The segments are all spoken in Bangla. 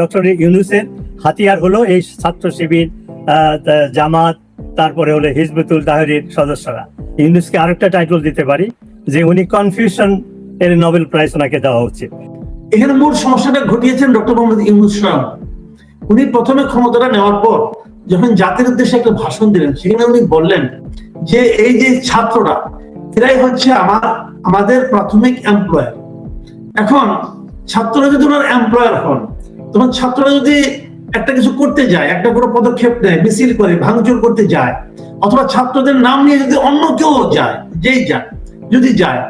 ডক্টর ইউনুসের হাতিয়ার হলো এই ছাত্র শিবির জামাত, তারপরে হলো হিজবুতুল তাহরির সদস্যরা। ইউনুসকে আরেকটা টাইটল দিতে পারি, যে উনি কনফিউশন এর নোবেল প্রাইজ ওনাকে দেওয়া উচিত। এখানে মূল সমস্যাটা ঘটিয়েছেন ডক্টর মোহাম্মদ ইউনুস স্বয়ং উনি প্রথমে ক্ষমতাটা নেওয়ার পর যখন জাতির উদ্দেশ্যে একটা ভাষণ দিলেন, সেখানে উনি বললেন যে এই যে ছাত্ররা, এরাই হচ্ছে আমার, আমাদের প্রাথমিক এমপ্লয়ার এখন ছাত্ররা যদি ওনার এমপ্লয়ার হন তখন ছাত্ররা যদি একটা কিছু করতে যায়, একটা কোনো পদক্ষেপ নেয়, মিছিল করে, ভাঙচুর করতে যায়, অথবা ছাত্রদের নাম নিয়ে যদি অন্য কেউ যায়, যেই যায় যদি যায়,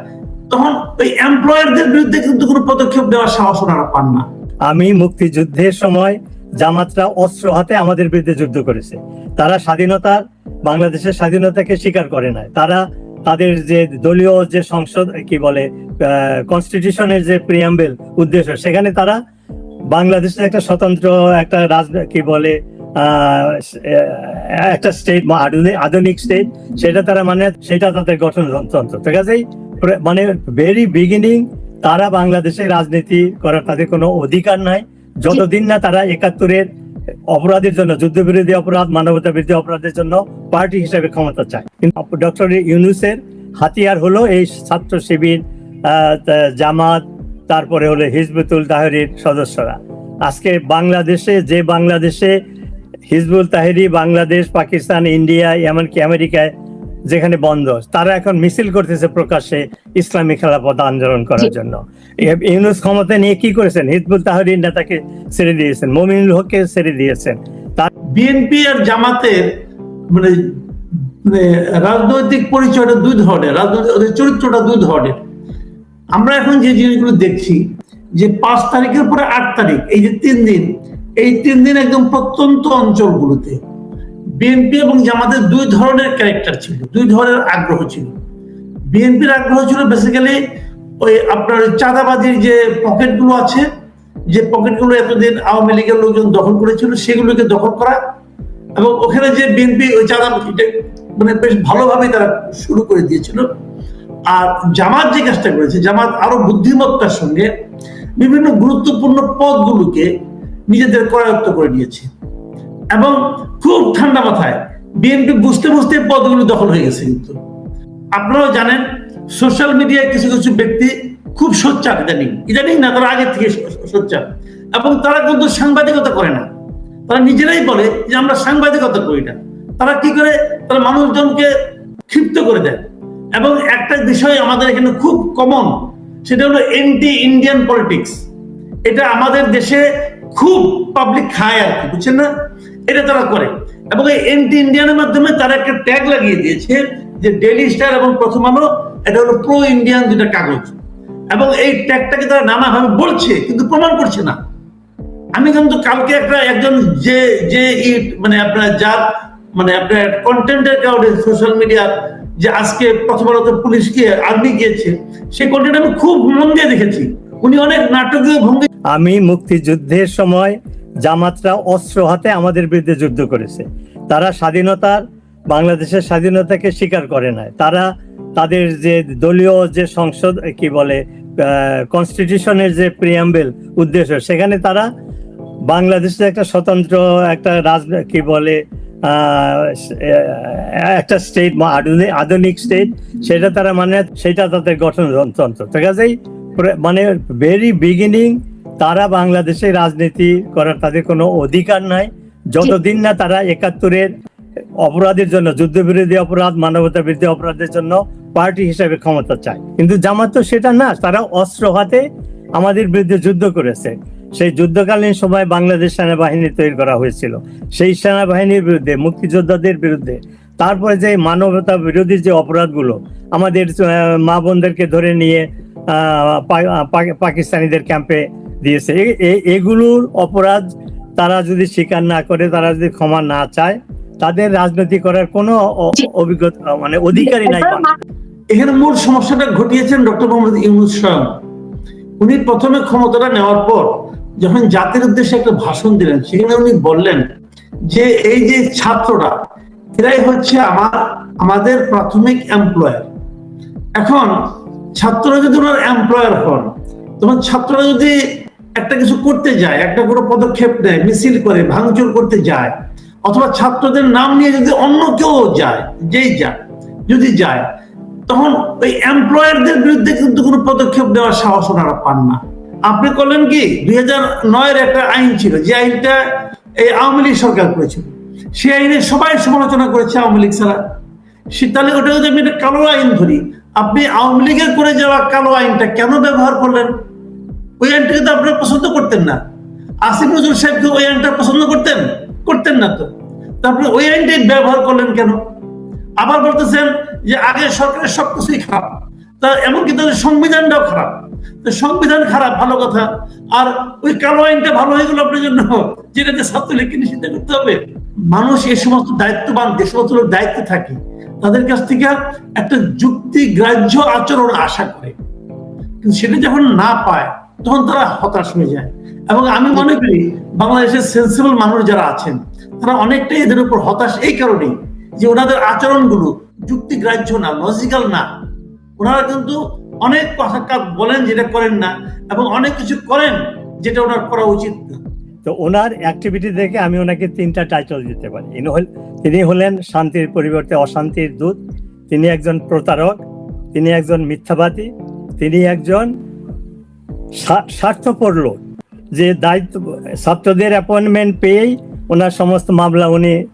তখন ওই এমপ্লয়ারদের বিরুদ্ধে কিন্তু কোনো পদক্ষেপ নেওয়ার সাহস ওনারা পান না। আমি মুক্তিযুদ্ধের সময় জামাতরা অস্ত্র হাতে আমাদের বিরুদ্ধে যুদ্ধ করেছে। তারা স্বাধীনতার বাংলাদেশের স্বাধীনতাকে স্বীকার করে নাই। তারা তাদের যে দলীয় যে সংসদ, কি বলে কনস্টিটিউশনের যে প্রিয়াম্বেল উদ্দেশ্য, সেখানে তারা বাংলাদেশের একটা স্বতন্ত্র একটা রাজ, কি বলে একটা স্টেট আধুনিক স্টেট সেটা তারা মানে সেটা তাদের গঠনতন্ত্র ঠিক আছে? মানে ভেরি বিগিনিং তারা বাংলাদেশে রাজনীতি করার তাদের কোনো অধিকার নাই। যতদিন না তারা একাত্তরের অপরাধের জন্য, যুদ্ধবিরোধী অপরাধ মানবতা বিরোধী অপরাধের জন্য পার্টি হিসেবে ক্ষমতা চায়। কিন্তু ডক্টর ইউনুসের হাতিয়ার হলো এই ছাত্র শিবির জামাত তারপরে হলো হিজবুতুল তাহরির সদস্যরা। আজকে বাংলাদেশে যে বাংলাদেশে Hizbut Tahrir Bangladesh Pakistan India এমনকি আমেরিকায় যেখানে বন্ধ তারা এখন মিছিল করতেছে প্রকাশ্যে ইসলামী খেলাপথ আন্দোলন করার জন্য। ইউনুস ক্ষমতা নিয়ে কি করেছেন? হিজবুল তাহরির নেতাকে ছেড়ে দিয়েছেন মমিনুল হককে ছেড়ে দিয়েছেন। তার বিএনপি আর জামাতের মানে মানে রাজনৈতিক পরিচয়টা দুই ধরনের রাজনৈতিক চরিত্রটা দুই ধরনের। আমরা এখন যে জিনিসগুলো দেখছি, যে পাঁচ তারিখের পরে আট তারিখ, এই যে তিন দিন, এই তিন দিন একদম প্রত্যন্ত অঞ্চলগুলোতে বিএনপি এবং জামাতের দুই ধরনের ক্যারেক্টার ছিল, দুই ধরনের আগ্রহ ছিল। বিএনপির আগ্রহ ছিল বেসিক্যালি ওই আপনার চাঁদাবাজির যে পকেটগুলো আছে, যে পকেটগুলো এতদিন আওয়ামী লীগের লোকজন দখল করেছিল, সেগুলোকে দখল করা এবং ওখানে যে বিএনপি ওই চাঁদা মানে বেশ ভালোভাবে তারা শুরু করে দিয়েছিল। আর জামাত যে কাজটা করেছে, জামাত আরও বুদ্ধিমত্তার সঙ্গে বিভিন্ন গুরুত্বপূর্ণ পদগুলোকে নিজেদের করায়ত্ত করে নিয়েছে। এবং খুব ঠান্ডা মাথায় বিএনপি বুঝতে বুঝতে পদগুলো দখল হয়ে গেছে কিন্তু। আপনারাও জানেন সোশ্যাল মিডিয়ায় কিছু কিছু ব্যক্তি খুব সোচ্চার ইদানিং। ইদানিং না, তারা আগে থেকে সোচ্চার। এবং তারা কিন্তু সাংবাদিকতা করে না। তারা নিজেরাই বলে যে আমরা সাংবাদিকতা করি না। তারা কি করে? তারা মানুষজনকে ক্ষিপ্ত করে দেয়। এবং একটা বিষয় আমাদের এখানে খুব কমন সেটা হলো এন্টি ইন্ডিয়ান পলিটিক্স এটা আমাদের দেশে খুব পাবলিক খায় আর কি, বুঝছেন না? এটা তারা করে। এবং এই এন্টি ইন্ডিয়ানের মাধ্যমে তারা একটা ট্যাগ লাগিয়ে দিয়েছে যে ডেলি স্টার এবং প্রথম আলো, এটা হলো প্রো ইন্ডিয়ান দুটা কাগজ। এবং এই ট্যাগটাকে তারা নানাভাবে বলছে, কিন্তু প্রমাণ করছে না। আমি কিন্তু কালকে একটা একজন যে যে মানে আপনার যার মানে আপনার কন্টেন্টের কারণে সোশ্যাল মিডিয়ার যে আজকে প্রথম আলোতে পুলিশ গিয়ে আর্মি গিয়েছে, সেই কন্টেন্ট আমি খুব মন দিয়ে দেখেছি। উনি অনেক নাটকীয় ভঙ্গি আমি মুক্তিযুদ্ধের সময় জামাতরা অস্ত্র হাতে আমাদের বিরুদ্ধে যুদ্ধ করেছে। তারা স্বাধীনতার, বাংলাদেশের স্বাধীনতাকে স্বীকার করে নাই। তারা তাদের যে দলীয় যে সংসদ, কি বলে কনস্টিটিউশনের যে প্রিয়াম্বেল উদ্দেশ্য, সেখানে তারা বাংলাদেশের একটা স্বতন্ত্র একটা রাজ কি বলে একটা স্টেট আধুনিক আধুনিক স্টেট সেটা তারা মানে সেটা তাদের গঠনতন্ত্র ঠিক আছে? মানে ভেরি বিগিনিং তারা বাংলাদেশে রাজনীতি করার তাদের কোনো অধিকার নাই। যতদিন না তারা একাত্তরের অপরাধের জন্য, যুদ্ধবিরোধী অপরাধ মানবতা বিরোধী অপরাধের জন্য পার্টি হিসেবে ক্ষমতা চায়। কিন্তু জামাত তো সেটা না, তারা অস্ত্র হাতে আমাদের বিরুদ্ধে যুদ্ধ করেছে। সেই যুদ্ধকালীন সময় বাংলাদেশ সেনাবাহিনী তৈরি করা হয়েছিল। সেই সেনাবাহিনীর বিরুদ্ধে মুক্তিযোদ্ধাদের বিরুদ্ধে তারপরে যে মানবতা বিরোধী যে অপরাধগুলো আমাদের মা বোনদেরকে ধরে নিয়ে পাকিস্তানিদের ক্যাম্পে দিয়েছে। এগুলোর অপরাধ তারা যদি স্বীকার না করে তারা যদি ক্ষমা না চায় তাদের রাজনীতি করার কোনো অভিজ্ঞতা মানে অধিকারই নাই এখানে মূল সমস্যাটা ঘটিয়েছেন ডক্টর মোহাম্মদ ইউনুস স্বয়ং উনি প্রথমে ক্ষমতাটা নেওয়ার পর যখন জাতির উদ্দেশ্যে একটা ভাষণ দিলেন, সেখানে উনি বললেন যে, এই যে ছাত্ররা, এরাই হচ্ছে আমার, আমাদের প্রাথমিক এমপ্লয়ার এখন, ছাত্ররা যদি ওনার এমপ্লয়ার হন, তখন ছাত্ররা যদি একটা কিছু করতে যায়, একটা কোনো পদক্ষেপ নেয়, মিছিল করে, ভাঙচুর করতে যায়, অথবা ছাত্রদের নাম নিয়ে যদি অন্য কেউ যায়, যেই যায় যদি যায়, তখন ওই এমপ্লয়ারদের বিরুদ্ধে কিন্তু কোনো পদক্ষেপ নেওয়ার সাহস ওনারা পান না। আপনি করলেন কি? দুই হাজার নয়ের একটা আইন ছিল, যে আইনটা এই আওয়ামী লীগ সরকার করেছিল। সেই আইনে সবাই সমালোচনা করেছে আওয়ামী লীগ ছাড়া। তাহলে ওটা যদি আমি একটা কালো আইন ধরি, আপনি আওয়ামী লীগের করে যাওয়া কালো আইনটা কেন ব্যবহার করলেন? ওই আইনটাকে তো আপনারা পছন্দ করতেন না। আসিফ নজরুল সাহেবকে ওই আইনটা পছন্দ করতেন? করতেন না তো। তারপরে ওই আইনটাই ব্যবহার করলেন কেন? আবার বলতেছেন যে আগে সরকারের সবকিছুই খারাপ। তা এমনকি তাদের সংবিধানটাও খারাপ। সংবিধান খারাপ, ভালো কথা। আর ওই কালো আইনটা ভালো হয়ে গেল আপনার জন্য যেটাতে ছাত্রলীগকে নিষিদ্ধ করতে হবে। মানুষ এই সমস্ত দায়িত্ববান যে সমস্ত লোক দায়িত্বে থাকে। তাদের কাছ থেকে একটা যুক্তি গ্রাহ্য আচরণ আশা করে। কিন্তু সেটা যখন না পায়, তখন তারা হতাশ হয়ে যায়। এবং আমি মনে করি, বাংলাদেশের সেন্সিবল মানুষ যারা আছেন, তারা অনেকটাই এদের উপর হতাশ এই কারণেই যে ওনাদের আচরণগুলো যুক্তিগ্রাহ্য না লজিক্যাল না। ওনারা কিন্তু অনেক কথা বলেন যেটা করেন না এবং অনেক কিছু করেন যেটা ওনার করা উচিত না। তো ওনার অ্যাক্টিভিটি দেখে আমি ওনাকে তিনটা টাইটেল দিতে পারি। তিনি হলেন শান্তির পরিবর্তে অশান্তির দূত, তিনি একজন প্রতারক, তিনি একজন মিথ্যাবাদী, তিনি একজন স্বা- স্বার্থপর লোক। যে দায়িত্ব ছাত্রদের অ্যাপয়েন্টমেন্ট পেয়েই ওনার সমস্ত মামলা উনি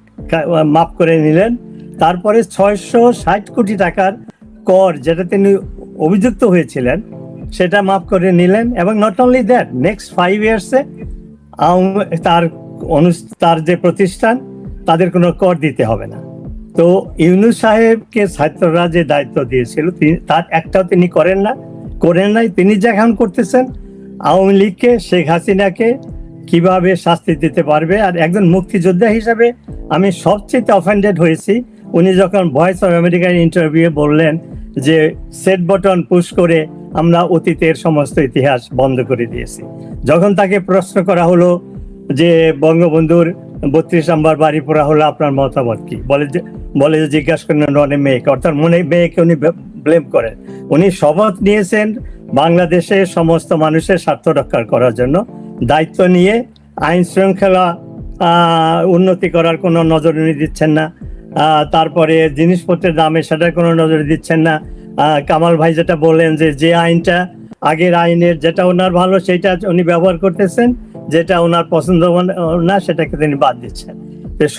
মাফ করে নিলেন। তারপরে ছয়শো ষাট কোটি টাকার কর যেটা তিনি অভিযুক্ত হয়েছিলেন, সেটা মাফ করে নিলেন এবং not only that next five ইয়ার্সে তার তার যে প্রতিষ্ঠান, তাদের কোনো কর দিতে হবে না। তো ইউনুস সাহেবকে ছাত্ররা যে দায়িত্ব দিয়েছিল তিনি তার একটাও তিনি করেন না, করেন নাই, তিনি এখন করতেছেন, আওয়ামী লীগকে, শেখ হাসিনাকে কীভাবে শাস্তি দিতে পারবে? আর একজন মুক্তিযোদ্ধা হিসাবে আমি সবচেয়ে অফেন্ডেড হয়েছি। উনি যখন ভয়েস অফ আমেরিকার ইন্টারভিউ বললেন যে সেট বটন পুশ করে আমরা অতীতের সমস্ত ইতিহাস বন্ধ করে দিয়েছি। যখন তাকে প্রশ্ন করা হলো যে, বঙ্গবন্ধুর বত্রিশ নম্বর বাড়ি পড়া হলো আপনার মতামত কি? বলে যে বলে যে, জিজ্ঞাসা করেন ননে মেয়েকে। অর্থাৎ মনে, মেয়েকে উনি ব্লেম করেন। উনি শপথ নিয়েছেন বাংলাদেশে সমস্ত মানুষের স্বার্থ রক্ষা করার জন্য। দায়িত্ব নিয়ে আইন শৃঙ্খলা উন্নতি করার কোনো নজরনি দিচ্ছেন না। তারপরে জিনিসপত্রের দামে সেটা কোনো নজর দিচ্ছেন না। কামাল ভাই যেটা বললেন যে যে আইনটা, আগের আইনের যেটা ওনার ভালো সেটা উনি ব্যবহার করতেছেন, যেটা ওনার পছন্দ না, সেটাকে তিনি বাদ দিচ্ছেন।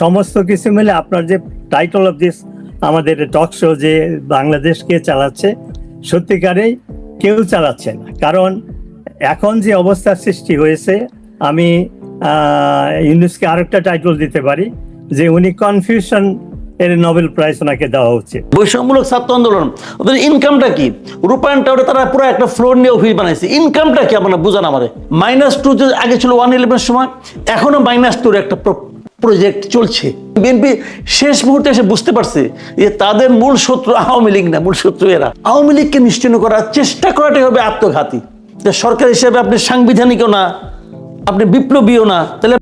সমস্ত কিছু মিলে আপনার যে টাইটল অফ দিস আমাদের টক শো যে বাংলাদেশ কে চালাচ্ছে, সত্যিকারেই কেউ চালাচ্ছে না। কারণ এখন যে অবস্থার সৃষ্টি হয়েছে, আমি ইউনুসকে আরেকটা টাইটল দিতে পারি, যে উনি কনফিউশন এর নোবেল প্রাইজ ওনাকে দেওয়া উচিত বৈষম্যমূলক ছাত্র আন্দোলন, ওদের ইনকামটা কি? রূপায়ণ টাওয়ারে তারা পুরো একটা ফ্লোর নিয়ে অফিস বানাইছে। ইনকামটা কি আপনারা বুঝান আমারে? মাইনাস টু যে আগে ছিল ওয়ান ইলেভেন সময়, এখনও মাইনাস টুর একটা প্রজেক্ট চলছে। বিএনপি শেষ মুহূর্তে এসে বুঝতে পারছে যে তাদের মূল শত্রু আওয়ামী লীগ না, মূল শত্রু এরা। আওয়ামী লীগকে নিশ্চিন্ন করার চেষ্টা করাটাই হবে আত্মঘাতী। সরকার হিসেবে আপনি সাংবিধানিকও না, আপনি বিপ্লবীও না, তাহলে